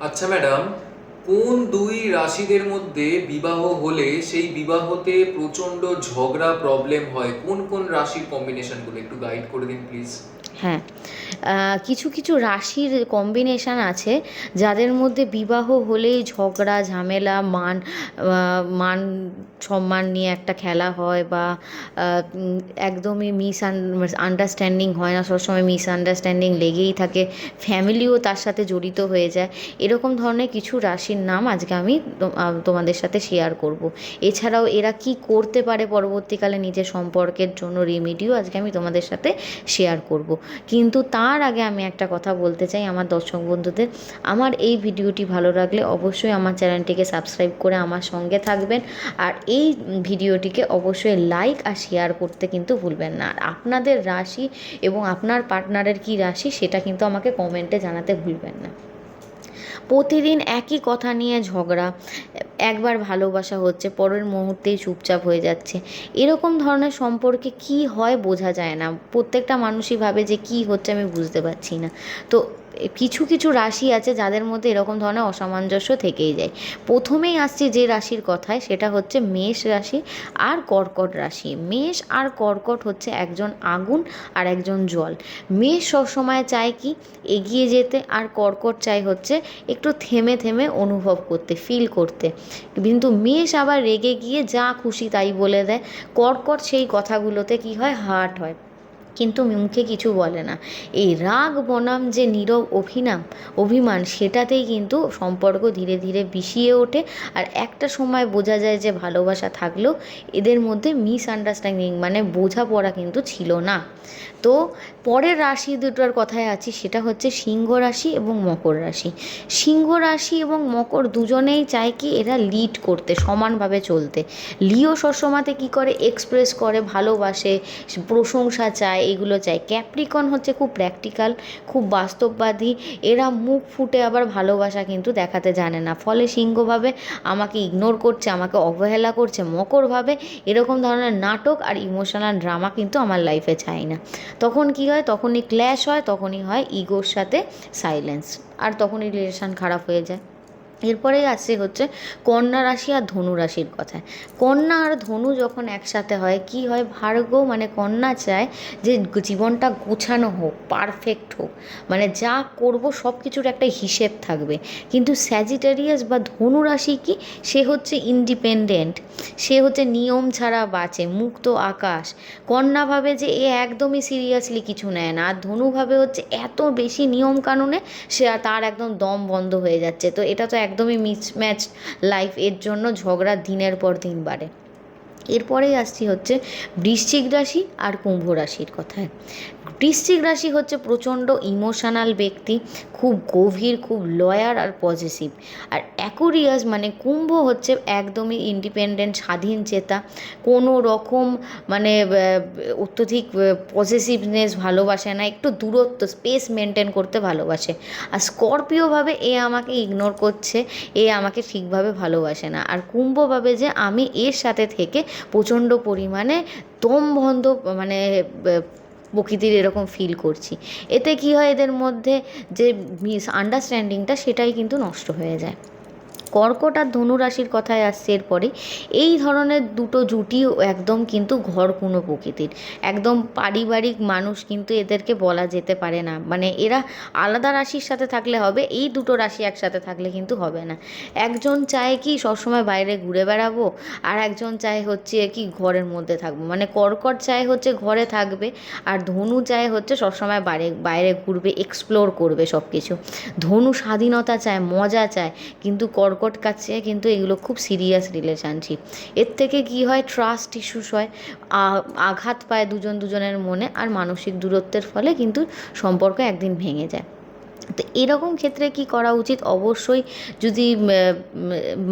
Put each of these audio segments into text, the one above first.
আচ্ছা ম্যাডাম, কোন দুই রাশিদের মধ্যে বিবাহ হলে সেই বিবাহতে প্রচণ্ড ঝগড়া প্রবলেম হয়? কোন কোন রাশির কম্বিনেশনগুলো একটু গাইড করে দিন প্লিজ হ্যাঁ। কিছু কিছু রাশির কম্বিনেশান আছে যাদের মধ্যে বিবাহ হলেই ঝগড়া, ঝামেলা, মান মান সম্মান নিয়ে একটা খেলা হয় বা একদমই মিস আন্ডারস্ট্যান্ডিং হয় না, সবসময় মিস আন্ডারস্ট্যান্ডিং লেগেই থাকে ফ্যামিলিও তার সাথে জড়িত হয়ে যায়, এরকম ধরনের কিছু রাশির নাম আজকে আমি তোমাদের সাথে শেয়ার করব। এছাড়াও এরা কি করতে পারে পরবর্তীকালে নিজের সম্পর্কের জন্য রেমিডিও আজকে আমি তোমাদের সাথে শেয়ার করব। কিন্তু তার আগে আমি একটা কথা বলতে চাই আমার দর্শক বন্ধুদের, আমার এই ভিডিওটি ভালো লাগলে অবশ্যই আমার চ্যানেলটিকে সাবস্ক্রাইব করে আমার সঙ্গে থাকবেন, আর এই ভিডিওটিকে অবশ্যই লাইক আর শেয়ার করতে কিন্তু ভুলবেন না। আর আপনাদের রাশি এবং আপনার পার্টনারের কি রাশি সেটা কিন্তু আমাকে কমেন্টে জানাতে ভুলবেন না। প্রতিদিন একই কথা নিয়ে ঝগড়া একবার ভালোবাসা হচ্ছে, পরের মুহূর্তেই চুপচাপ হয়ে যাচ্ছে। এরকম ধরনের সম্পর্কে কি হয় বোঝা যায় না। প্রত্যেকটা মানুষই ভাবে যে কি হচ্ছে আমি বুঝতে পারছি না। তো কিছু কিছু রাশি আছে যাদের মধ্যে এরকম ধরনের অসামঞ্জস্য থেকেই যায়। প্রথমেই আসছি যে রাশির কথায় সেটা হচ্ছে মেষ রাশি আর কর্কট রাশি। মেষ আর কর্কট হচ্ছে একজন আগুন আর একজন জল। মেষ সবসময় চায় কি? এগিয়ে যেতে আর কর্কট চাই হচ্ছে একটু থেমে থেমে অনুভব করতে ফিল করতে। কিন্তু মেষ আবার রেগে গিয়ে যা খুশি তাই বলে দেয়। কর্কট সেই কথাগুলোতে কি হয়? হার্ট হয়। কিন্তু মুখে কিছু বলে না। এই রাগ, বনাম যে নীরব অভিনাম, অভিমান, সেটাতেই কিন্তু সম্পর্ক ধীরে ধীরে বিষিয়ে ওঠে আর একটা সময় বোঝা যায় যে ভালোবাসা থাকলেও এদের মধ্যে মিস আন্ডারস্ট্যান্ডিং মানে বোঝাপড়া কিন্তু ছিল না। তো পরের রাশি দুটোর কথায় আছি, সেটা হচ্ছে সিংহ রাশি এবং মকর রাশি। সিংহ রাশি এবং মকর দুজনেই চায় কি এরা লিড করতে, সমানভাবে চলতে। লিও সবসময়তে কী করে? এক্সপ্রেস করে, ভালোবাসে, প্রশংসা চায় এগুলো চাই। ক্যাপ্রিকন হচ্ছে খুব প্র্যাকটিক্যাল খুব বাস্তববাদী। এরা মুখ ফুটে আবার ভালোবাসা কিন্তু দেখাতে জানে না। ফলে সিংহভাবে আমাকে ইগনোর করছে, আমাকে অবহেলা করছে, মকরভাবে এরকম ধরনের নাটক আর ইমোশনাল ড্রামা কিন্তু আমার লাইফে চাই না। তখন কি হয়? তখনই ক্ল্যাশ হয়, তখনই হয় ইগোর সাথে সাইলেন্স আর তখনই রিলেশন খারাপ হয়ে যায়। এরপরেই আসছে হচ্ছে কন্যা রাশি আর ধনু রাশির কথা। কন্যা আর ধনু যখন একসাথে হয়, কি হয়? ভার্গ মানে কন্যা চায় যে জীবনটা গোছানো হোক পারফেক্ট হোক। মানে যা করব সব কিছুর একটা হিসেব থাকবে। কিন্তু স্যাজিটেরিয়াস বা ধনু রাশি কি? সে হচ্ছে ইন্ডিপেন্ডেন্ট সে হচ্ছে নিয়ম ছাড়া বাঁচে, মুক্ত আকাশ। কন্যা ভাবে যে এ একদমই সিরিয়াসলি কিছু নেয় না, আর ধনুভাবে হচ্ছে এত বেশি নিয়ম কানুনে সে তার একদম দম বন্ধ হয়ে যাচ্ছে। তো এটা তো একদমই মিসম্যাচ লাইফ এর জন্য ঝগড়া দিনের পর দিন বাড়ে। এরপরেই আসছি হচ্ছে বৃশ্চিক রাশি আর কুম্ভ রাশির কথায়। বৃশ্চিক রাশি হচ্ছে প্রচণ্ড ইমোশনাল ব্যক্তি, খুব গভীর, খুব লয়ার আর পজিটিভ আর অ্যাকোরিয়াস মানে কুম্ভ হচ্ছে একদমই ইন্ডিপেন্ডেন্ট স্বাধীন চেতা। কোনো রকম মানে অত্যধিক পজিটিভনেস ভালোবাসে না, একটু দূরত্ব স্পেস মেনটেন করতে ভালোবাসে। আর স্করপিও ভাবে এ আমাকে ইগনোর করছে, এ আমাকে ঠিকভাবে ভালোবাসে না। আর কুম্ভভাবে যে আমি এর সাথে থেকে প্রচণ্ড পরিমাণে দম বন্ধ মানে প্রকৃতির এরকম ফিল করছি। এতে কি হয় এদের মধ্যে যে মিস আন্ডারস্ট্যান্ডিংটা সেটাই কিন্তু নষ্ট হয়ে যায়। কর্কট আর ধনু রাশির কথায় আসছে এরপরে। এই ধরনের দুটো জুটিও একদম কিন্তু ঘর কোনো প্রকৃতির। একদম পারিবারিক মানুষ কিন্তু এদেরকে বলা যেতে পারে না। মানে এরা আলাদা রাশির সাথে থাকলে হবে, এই দুটো রাশি একসাথে থাকলে কিন্তু হবে না। একজন চায় কি সবসময় বাইরে ঘুরে বেড়াবো, আর একজন চায় হচ্ছে কি ঘরের মধ্যে থাকব। মানে কর্কট চায় হচ্ছে ঘরে থাকবে, আর ধনু চায় হচ্ছে সবসময় বাইরে বাইরে ঘুরবে এক্সপ্লোর করবে সব কিছু ধনু স্বাধীনতা চায়, মজা চায়, কিন্তু কর্কট কাছে কিন্তু এগুলো খুব সিরিয়াস রিলেশনশিপ এর থেকে কি হয়? ট্রাস্ট ইস্যুস হয়। আঘাত পায় দুজন দুজনের মনে আর মানসিক দূরত্বের ফলে কিন্তু সম্পর্ক একদিন ভেঙে যায়। তো এরকম ক্ষেত্রে কি করা উচিত? অবশ্যই যদি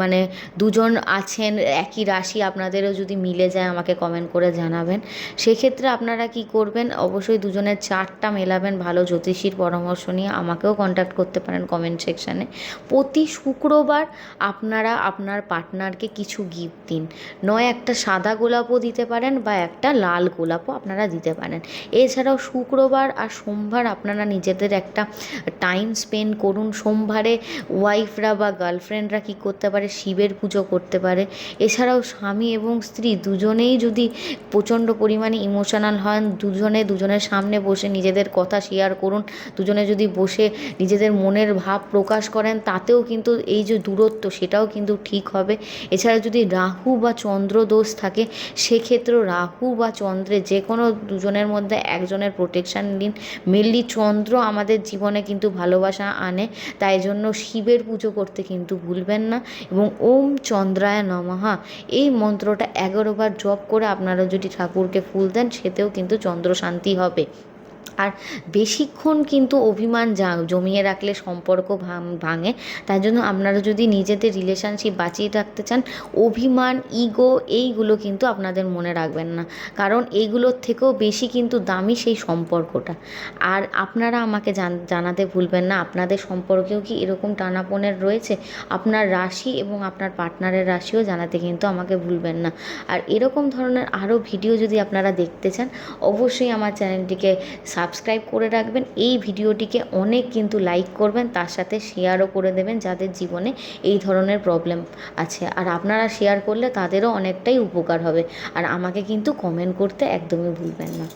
মানে দুজন আছেন, একই রাশি, আপনাদেরও যদি মিলে যায়, আমাকে কমেন্ট করে জানাবেন। সেক্ষেত্রে আপনারা কি করবেন? অবশ্যই দুজনের চারটা মেলাবেন, ভালো জ্যোতিষীর পরামর্শ নিয়ে। আমাকেও কন্ট্যাক্ট করতে পারেন কমেন্ট সেকশানে প্রতি শুক্রবার আপনারা আপনার পার্টনারকে কিছু গিফট দিন। নয়, একটা সাদা গোলাপও দিতে পারেন বা একটা লাল গোলাপও আপনারা দিতে পারেন। এছাড়াও শুক্রবার আর সোমবার আপনারা নিজেদের একটা টাইম স্পেন্ড করুন। সোমবারে ওয়াইফরা বা গার্লফ্রেন্ডরা কী করতে পারে? শিবের পুজো করতে পারে। এছাড়াও স্বামী এবং স্ত্রী দুজনেই যদি প্রচণ্ড পরিমাণে ইমোশনাল হন, দুজনে দুজনের সামনে বসে নিজেদের কথা শেয়ার করুন। দুজনে যদি বসে নিজেদের মনের ভাব প্রকাশ করেন, তাতেও কিন্তু এই যে দূরত্ব, সেটাও কিন্তু ঠিক হবে। এছাড়া যদি রাহু বা চন্দ্র দোষ থাকে, সেক্ষেত্রেও রাহু বা চন্দ্রে যে কোনো দুজনের মধ্যে একজনের প্রোটেকশান নিন। মেনলি চন্দ্র আমাদের জীবনে কিন্তু ভালোবাসা আনে, তাই জন্য শিবের পুজো করতে কিন্তু ভুলবেন না। এবং ওম চন্দ্রায় নমহা এই মন্ত্রটা এগারো বার জপ করে আপনারা যদি ঠাকুরকে ফুল দেন, সেতেও কিন্তু চন্দ্র শান্তি হবে। আর বেশিক্ষণ কিন্তু অভিমান জমিয়ে রাখলে সম্পর্ক ভাঙ- তাই জন্য আপনারা যদি নিজেদের রিলেশনশিপ বাঁচিয়ে রাখতে চান, অভিমান ইগো এইগুলো কিন্তু আপনাদের মনে রাখবেন না। কারণ এইগুলোর থেকেও বেশি কিন্তু দামি সেই সম্পর্কটা। আর আপনারা আমাকে জান- জানাতে ভুলবেন না, আপনাদের সম্পর্কেও কি এরকম টানাপোনের রয়েছে? আপনার রাশি এবং আপনার পার্টনারের রাশিও জানাতে কিন্তু আমাকে ভুলবেন না। আর এরকম ধরনের আরও ভিডিও যদি আপনারা দেখতে চান, অবশ্যই আমার চ্যানেলটিকে সাবস্ক্রাইব করে রাখবেন। এই ভিডিওটিকে অনেক কিন্তু লাইক করবেন, তার সাথে শেয়ারও করে দেবেন যাদের জীবনে এই ধরনের প্রবলেম আছে। আর আপনারা শেয়ার করলে তাদেরও অনেকটাই উপকার হবে। আর আমাকে কিন্তু কমেন্ট করতে একদমই ভুলবেন না।